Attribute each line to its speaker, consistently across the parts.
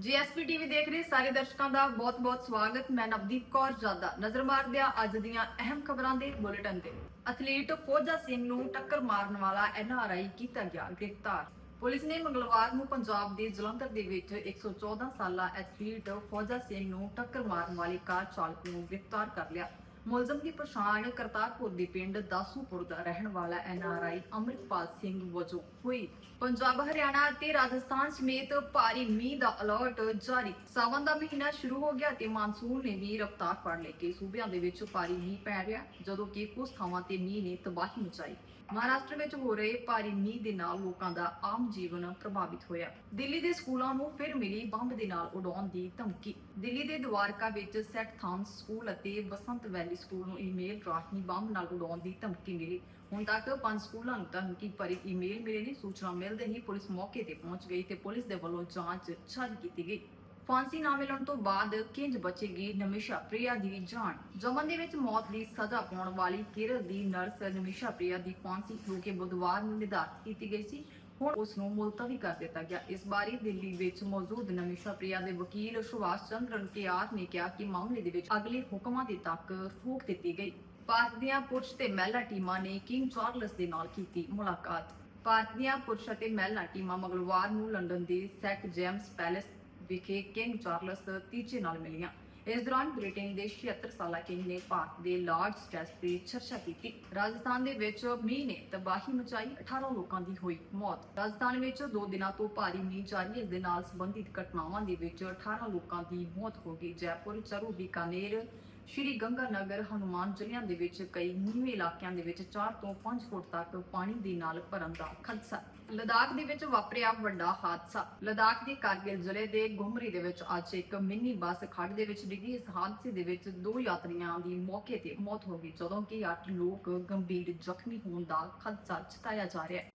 Speaker 1: GSP TV ਦੇਖ ਰਹੇ ਸਾਰੇ ਦਰਸ਼ਕਾਂ ਦਾ ਬਹੁਤ-ਬਹੁਤ ਸਵਾਗਤ। ਮੈਂ ਨਵਦੀਪ ਕੌਰ ਜਾਦਾ। ਨਜ਼ਰ ਮਾਰਦੇ ਹਾਂ ਅੱਜ ਦੀਆਂ ਅਹਿਮ ਖਬਰਾਂ ਦੇ ਬੁਲੇਟਿਨ ਤੇ। ਐਥਲੀਟ ਫੌਜਾ ਸਿੰਘ ਨੂੰ ਟੱਕਰ ਮਾਰਨ ਵਾਲਾ ਐਨਆਰਆਈ ਕੀਤਾ ਗਿਆ ਗ੍ਰਿਫਤਾਰ। ਪੁਲਿਸ ਨੇ ਮੰਗਲਵਾਰ ਨੂੰ ਪੰਜਾਬ ਦੇ ਜਲੰਧਰ ਦੇ ਵਿੱਚ 114 ਸਾਲਾ ਐਥਲੀਟ ਫੌਜਾ ਸਿੰਘ ਨੂੰ ਟੱਕਰ ਮਾਰਨ ਵਾਲੀ ਕਾਰ ਚਾਲਕ ਨੂੰ ਗ੍ਰਿਫਤਾਰ ਕਰ ਲਿਆ। ਮੁਲਜ਼ਮ ਦੀ ਪਛਾਣ ਕਰਤਾਰਪੁਰ ਦੇ ਪਿੰਡ ਦਾਸੂਪੁਰ ਦਾ ਰਹਿਣ ਵਾਲਾ ਐਨਆਰਆਈ ਅੰਮ੍ਰਿਤਪਾਲ ਸਿੰਘ ਵਜੋਂ ਹੋਈ। ਪੰਜਾਬ, ਹਰਿਆਣਾ ਅਤੇ ਰਾਜਸਥਾਨ ਸਮੇਤ ਭਾਰੀ ਮੀਂਹ ਦਾ ਅਲਰਟ ਜਾਰੀ। ਸਾਵਣ ਦਾ ਮਹੀਨਾ ਸ਼ੁਰੂ ਹੋ ਗਿਆ ਤੇ ਮਾਨਸੂਨ ਨੇ ਵੀ ਰਫ਼ਤਾਰ ਫੜ ਲਈ ਕਿ ਸੂਬਿਆਂ ਦੇ ਵਿੱਚ ਭਾਰੀ ਮੀਂਹ ਪੈ ਰਿਹਾ, ਜਦੋਂ ਕਿ ਕੁਝ ਥਾਵਾਂ ਤੇ ਮੀਂਹ ਨੇ ਤਬਾਹੀ ਮਚਾਈ। ਮਹਾਰਾਸ਼ਟਰ ਵਿੱਚ ਹੋ ਰਹੇ ਭਾਰੀ ਮੀਂਹ ਦੇ ਨਾਲ ਲੋਕਾਂ ਦਾ ਆਮ ਜੀਵਨ ਪ੍ਰਭਾਵਿਤ ਹੋਇਆ। ਦਿੱਲੀ ਦੇ ਸਕੂਲਾਂ ਨੂੰ ਫਿਰ ਮਿਲੀ ਬੰਬ ਦੇ ਨਾਲ ਉਡਾਉਣ ਦੀ ਧਮਕੀ। ਦਿੱਲੀ ਦੇ ਦਵਾਰਕਾ ਵਿੱਚ ਸੈਟ ਥਾਮਸ ਸਕੂਲ ਅਤੇ ਬਸੰਤ ਵੈਲੀ ਸਕੂਲ ਨੂੰ ਈਮੇਲ ਰਾਹੀਂ ਬੰਬ ਨਾਲ ਉਡਾਉਣ ਦੀ ਧਮਕੀ ਮਿਲੀ। ਹੁਣ ਤੱਕ ਪੰਜ ਸਕੂਲਾਂ ਨੂੰ ਧਮਕੀ ਭਰੀ ਈਮੇਲ ਮਿਲੇ ਨੇ ਸੂਚਨਾ ਮਿਲਦੇ ਹੀ ਪੁਲਿਸ ਮੌਕੇ ਤੇ ਪਹੁੰਚ ਗਈ ਤੇ ਪੁਲਿਸ ਦੇ ਵੱਲੋਂ ਜਾਂਚ ਜਾਰੀ ਕੀਤੀ ਗਈ। ਫਾਂਸੀ ਨਾ ਮਿਲਣ ਤੋਂ ਬਾਅਦ ਕਿੰਜ ਬਚੇਗੀ ਨਮਿਸ਼ਾ ਪ੍ਰਿਆ ਦੀ ਜਾਨ? ਜਮਨ ਦੇ ਵਿੱਚ ਮੌਤ ਦੀ ਸਜ਼ਾ ਪਾਉਣ ਵਾਲੀ ਕੇਰਲ ਦੀ ਨਰਸ ਨਮਿਸ਼ਾ ਪ੍ਰਿਆ ਦੀ ਫਾਂਸੀ, ਜੋ ਕਿ ਬੁੱਧਵਾਰ ਨੂੰ ਨਿਰਧਾਰਤ ਕੀਤੀ ਗਈ ਸੀ। ਹੁਣ ਉਸ ਨੂੰ ਮੁਲਤਵੀ ਕਰ ਦਿੱਤਾ ਗਿਆ। ਇਸ ਬਾਰੇ ਦਿੱਲੀ ਵਿੱਚ ਮੌਜੂਦ ਨਮਿਸ਼ਾ ਪ੍ਰਿਆ ਦੇ ਵਕੀਲ ਸੁਭਾਸ਼ ਚੰਦਰ ਕਿਆਰ ਨੇ ਕਿਹਾ ਕਿ ਮਾਮਲੇ ਦੇ ਵਿੱਚ ਅਗਲੇ ਹੁਕਮਾਂ ਦੀ ਤੱਕ ਫੂਕ ਦਿੱਤੀ ਗਈ। ਭਾਰਤ ਦੀਆਂ ਪੁਰਸ਼ ਤੇ ਮਹਿਲਾ ਟੀਮਾਂ ਨੇ ਕਿੰਗ ਚਾਰਲਸ ਦੇ ਨਾਲ ਕੀਤੀ ਮੁਲਾਕਾਤ। ਭਾਰਤ ਦੀਆਂ ਪੁਰਸ਼ ਅਤੇ ਮਹਿਲਾ ਟੀਮਾਂ ਮੰਗਲਵਾਰ ਨੂੰ ਲੰਡਨ ਦੇ ਸੈਂਟ ਜੇਮਸ ਪੈਲੇਸ ਵਿਖੇ ਕਿੰਗ ਚਾਰਲਸ ਤੀਜੇ ਨਾਲ ਮਿਲੀਆਂ। ਇਸ ਦੌਰਾਨ ਬ੍ਰਿਟੇਨ ਦੇ 76 ਸਾਲਾ ਕਿੰਗ ਨੇ ਭਾਰਤ ਦੇ ਲਾਰਡਸ ਟੈਸਟ ਤੇ ਚਰਚਾ ਕੀਤੀ। ਰਾਜਸਥਾਨ ਦੇ ਵਿੱਚ ਮੀਂਹ ਨੇ ਤਬਾਹੀ ਮਚਾਈ 18 ਲੋਕਾਂ ਦੀ ਹੋਈ ਮੌਤ। ਰਾਜਸਥਾਨ ਵਿੱਚ 2 ਦਿਨਾਂ ਤੋਂ ਭਾਰੀ ਮੀਂਹ ਜਾਰੀ, ਇਸ ਦੇ ਨਾਲ ਸੰਬੰਧਿਤ ਘਟਨਾਵਾਂ ਦੇ ਵਿੱਚ 18 ਲੋਕਾਂ ਦੀ ਮੌਤ ਹੋ ਗਈ। ਜੈਪੁਰ ਚਰੂ ਬੀਕਾਨੇਰ ਸ਼੍ਰੀ ਗੰਗਾ ਨਗਰ ਹਨੂਮਾਨ ਜ਼ਿਲ੍ਹਿਆਂ ਦੇ ਵਿੱਚ ਕਈ ਨੀਵੇਂ ਇਲਾਕਿਆਂ ਦੇ ਵਿੱਚ 4 ਤੋਂ 5 ਫੁੱਟ ਤੱਕ ਪਾਣੀ ਦੇ ਨਾਲ ਭਰਨ ਦਾ ਖਦਸ਼ਾ। ਲਦਾਖ ਦੇ ਵਿੱਚ ਵਾਪਰਿਆ ਵੱਡਾ ਹਾਦਸਾ। ਲਦਾਖ ਦੇ ਕਾਰਗਿਲ ਜ਼ਿਲ੍ਹੇ ਦੇ ਗੁਮਰੀ ਦੇ ਵਿੱਚ ਅੱਜ ਇੱਕ ਮਿੰਨੀ ਬੱਸ ਖੱਡ ਦੇ ਵਿੱਚ ਡਿੱਗੀ। ਇਸ ਹਾਦਸੇ ਦੇ ਵਿੱਚ ਦੋ ਯਾਤਰੀਆਂ ਦੀ ਮੌਕੇ ਤੇ ਮੌਤ ਹੋ ਗਈ, ਜਦੋਂ ਕਿ 8 ਲੋਕ ਗੰਭੀਰ ਜ਼ਖਮੀ ਹੋਣ ਦਾ ਖਦਸ਼ਾ ਜਤਾਇਆ ਜਾ ਰਿਹਾ ਹੈ।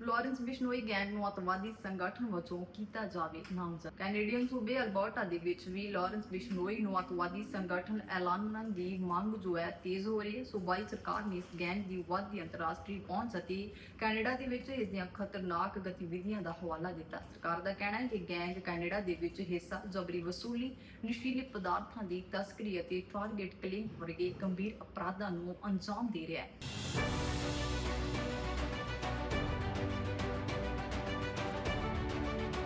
Speaker 1: ਲਾਰੈਂਸ ਬਿਸ਼ਨੋਈ ਗੈਂਗ ਨੂੰ ਅਤਵਾਦੀ ਸੰਗਠਨ ਵਜੋਂ ਕੀਤਾ ਜਾਵੇ ਨਾਮਜ਼ਦ। ਕੈਨੇਡੀਅਨ ਸੂਬੇ ਅਲਬਰਟਾ ਦੇ ਵਿੱਚ ਵੀ ਲਾਰੈਂਸ ਬਿਸ਼ਨੋਈ ਨੂੰ ਅਤਵਾਦੀ ਸੰਗਠਨ ਐਲਾਨਣ ਦੀ ਮੰਗ ਜੋ ਹੈ ਤੇਜ਼ ਹੋ ਰਹੀ ਹੈ। ਸੂਬਾਈ ਸਰਕਾਰ ਨੇ ਇਸ ਗੈਂਗ ਦੀ ਵੱਧਦੀ ਅੰਤਰਰਾਸ਼ਟਰੀ ਪਹੁੰਚ ਅਤੇ ਕੈਨੇਡਾ ਦੇ ਵਿੱਚ ਇਸ ਦੀਆਂ ਖਤਰਨਾਕ ਗਤੀਵਿਧੀਆਂ ਦਾ ਹਵਾਲਾ ਦਿੱਤਾ। ਸਰਕਾਰ ਦਾ ਕਹਿਣਾ ਹੈ ਕਿ ਗੈਂਗ ਕੈਨੇਡਾ ਦੇ ਵਿੱਚ ਹਿੱਸਾ ਜਬਰੀ ਵਸੂਲੀ, ਨਸ਼ੀਲੇ ਪਦਾਰਥਾਂ ਦੀ ਤਸਕਰੀ ਅਤੇ ਟਾਰਗੇਟ ਕਿਲਿੰਗ ਵਰਗੇ ਗੰਭੀਰ ਅਪਰਾਧਾਂ ਨੂੰ ਅੰਜਾਮ ਦੇ ਰਿਹਾ ਹੈ।